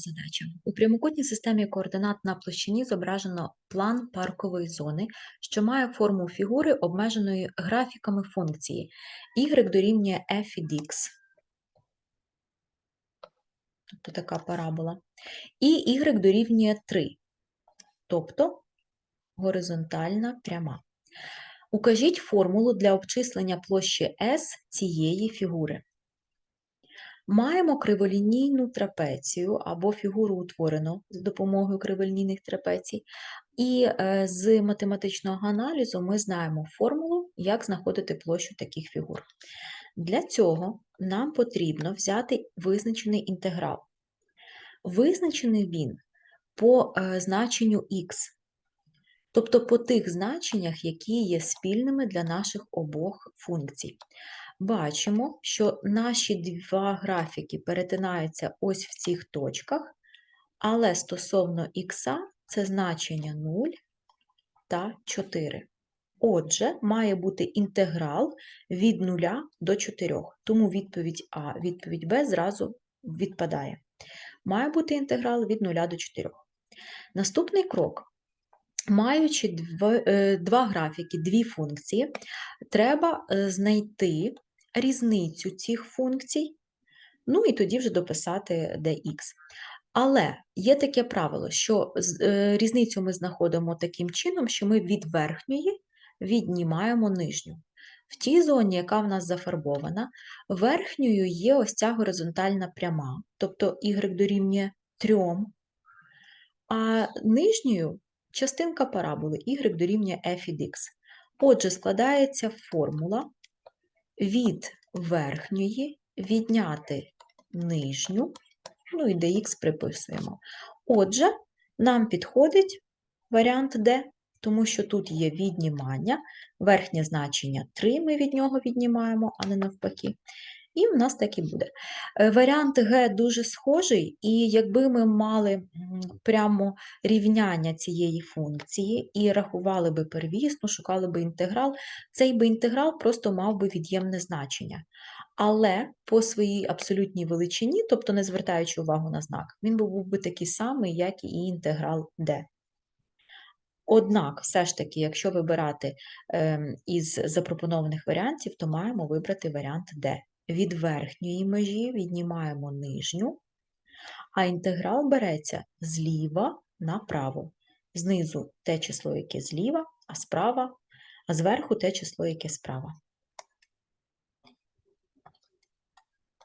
Задача. У прямокутній системі координат на площині зображено план паркової зони, що має форму фігури, обмеженої графіками функції y дорівнює f від x, тобто така парабола, і y дорівнює 3, тобто горизонтальна пряма. Укажіть формулу для обчислення площі S цієї фігури. Маємо криволінійну трапецію або фігуру утворену з допомогою криволінійних трапецій, і е, з математичного аналізу ми знаємо формулу, як знаходити площу таких фігур. Для цього нам потрібно взяти визначений інтеграл. Визначений він по е, значенню х, тобто по тих значеннях, які є спільними для наших обох функцій бачимо, що наші два графіки перетинаються ось в цих точках, але стосовно х це значення 0 та 4. Отже, має бути інтеграл від 0 до 4, тому відповідь А, відповідь Б зразу відпадає. Має бути інтеграл від 0 до 4. Наступний крок. Маючи два, е, графіки, дві функції, треба е, знайти різницю цих функцій, ну і тоді вже дописати dx. Але є таке правило, що е, різницю ми знаходимо таким чином, що ми від верхньої віднімаємо нижню. В тій зоні, яка в нас зафарбована, верхньою є ось ця горизонтальна пряма, тобто y дорівнює 3, а нижньою частинка параболи y дорівнює f від x. Отже, складається формула від верхньої відняти нижню, ну і dx приписуємо. Отже, нам підходить варіант D, тому що тут є віднімання, верхнє значення 3 ми від нього віднімаємо, а не навпаки. І в нас так і буде. Е, варіант Г дуже схожий, і якби ми мали прямо рівняння цієї функції і рахували би первісну, шукали би інтеграл, цей би інтеграл просто мав би від'ємне значення. Але по своїй абсолютній величині, тобто не звертаючи увагу на знак, він був би такий самий, як і інтеграл d. Однак, все ж таки, якщо вибирати е, із запропонованих варіантів, то маємо вибрати варіант D. Від верхньої межі віднімаємо нижню, а інтеграл береться зліва направо. Знизу те число, яке зліва, а справа, а зверху те число, яке справа.